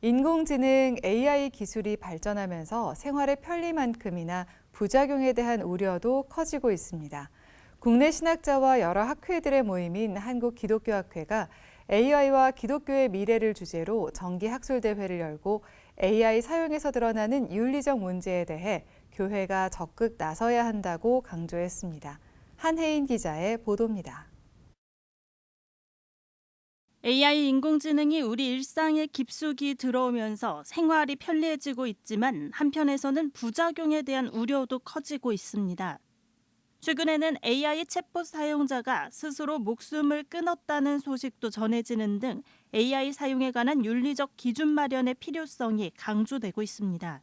인공지능 AI 기술이 발전하면서 생활의 편리만큼이나 부작용에 대한 우려도 커지고 있습니다. 국내 신학자와 여러 학회들의 모임인 한국기독교학회가 AI와 기독교의 미래를 주제로 정기 학술대회를 열고 AI 사용에서 드러나는 윤리적 문제에 대해 교회가 적극 나서야 한다고 강조했습니다. 한혜인 기자의 보도입니다. AI 인공지능이 우리 일상에 깊숙이 들어오면서 생활이 편리해지고 있지만 한편에서는 부작용에 대한 우려도 커지고 있습니다. 최근에는 AI 챗봇 사용자가 스스로 목숨을 끊었다는 소식도 전해지는 등 AI 사용에 관한 윤리적 기준 마련의 필요성이 강조되고 있습니다.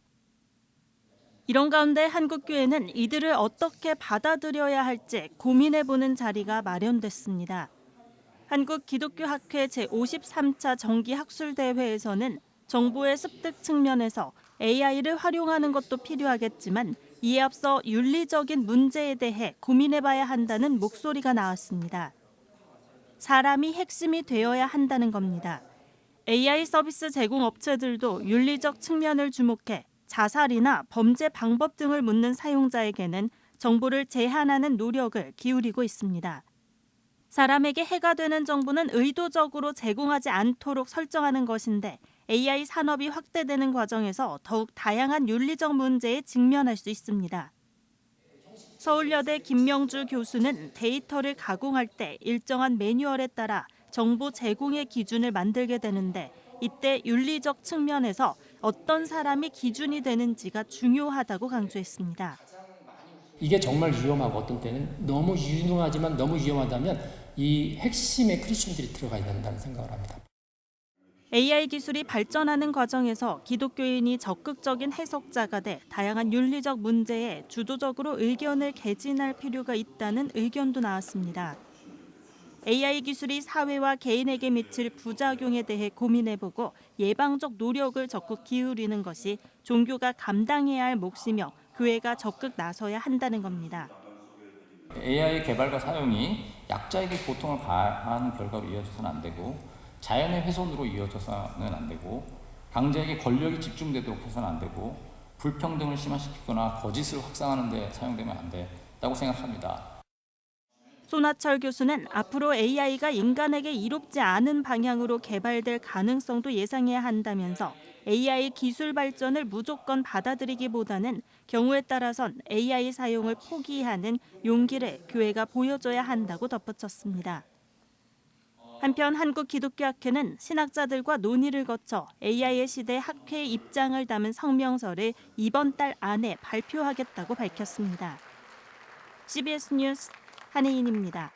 이런 가운데 한국교회는 이들을 어떻게 받아들여야 할지 고민해보는 자리가 마련됐습니다. 한국 기독교학회 제53차 정기학술대회에서는 정부의 습득 측면에서 AI를 활용하는 것도 필요하겠지만 이에 앞서 윤리적인 문제에 대해 고민해봐야 한다는 목소리가 나왔습니다. 사람이 핵심이 되어야 한다는 겁니다. AI 서비스 제공 업체들도 윤리적 측면을 주목해 자살이나 범죄 방법 등을 묻는 사용자에게는 정보를 제한하는 노력을 기울이고 있습니다. 사람에게 해가 되는 정보는 의도적으로 제공하지 않도록 설정하는 것인데 AI 산업이 확대되는 과정에서 더욱 다양한 윤리적 문제에 직면할 수 있습니다. 서울여대 김명주 교수는 데이터를 가공할 때 일정한 매뉴얼에 따라 정보 제공의 기준을 만들게 되는데 이때 윤리적 측면에서 어떤 사람이 기준이 되는지가 중요하다고 강조했습니다. 이게 정말 위험하고 어떤 때는 너무 유능하지만 너무 위험하다면 이 핵심의 크리스천들이 들어가 있는다는 생각을 합니다. AI 기술이 발전하는 과정에서 기독교인이 적극적인 해석자가 돼 다양한 윤리적 문제에 주도적으로 의견을 개진할 필요가 있다는 의견도 나왔습니다. AI 기술이 사회와 개인에게 미칠 부작용에 대해 고민해보고 예방적 노력을 적극 기울이는 것이 종교가 감당해야 할 몫이며 교회가 적극 나서야 한다는 겁니다. AI 개발과 사용이 약자에게 고통을 가하는 결과로 이어져서는 안 되고 자연의 훼손으로 이어져서는 안 되고 강자에게 권력이 집중되도록 해서는 안 되고 불평등을 심화시키거나 거짓을 확산하는 데 사용되면 안 된다고 생각합니다. 손하철 교수는 앞으로 AI가 인간에게 이롭지 않은 방향으로 개발될 가능성도 예상해야 한다면서 AI 기술 발전을 무조건 받아들이기보다는 경우에 따라선 AI 사용을 포기하는 용기를 교회가 보여줘야 한다고 덧붙였습니다. 한편 한국기독교학회는 신학자들과 논의를 거쳐 AI의 시대 학회의 입장을 담은 성명서를 이번 달 안에 발표하겠다고 밝혔습니다. CBS 뉴스 한혜인입니다.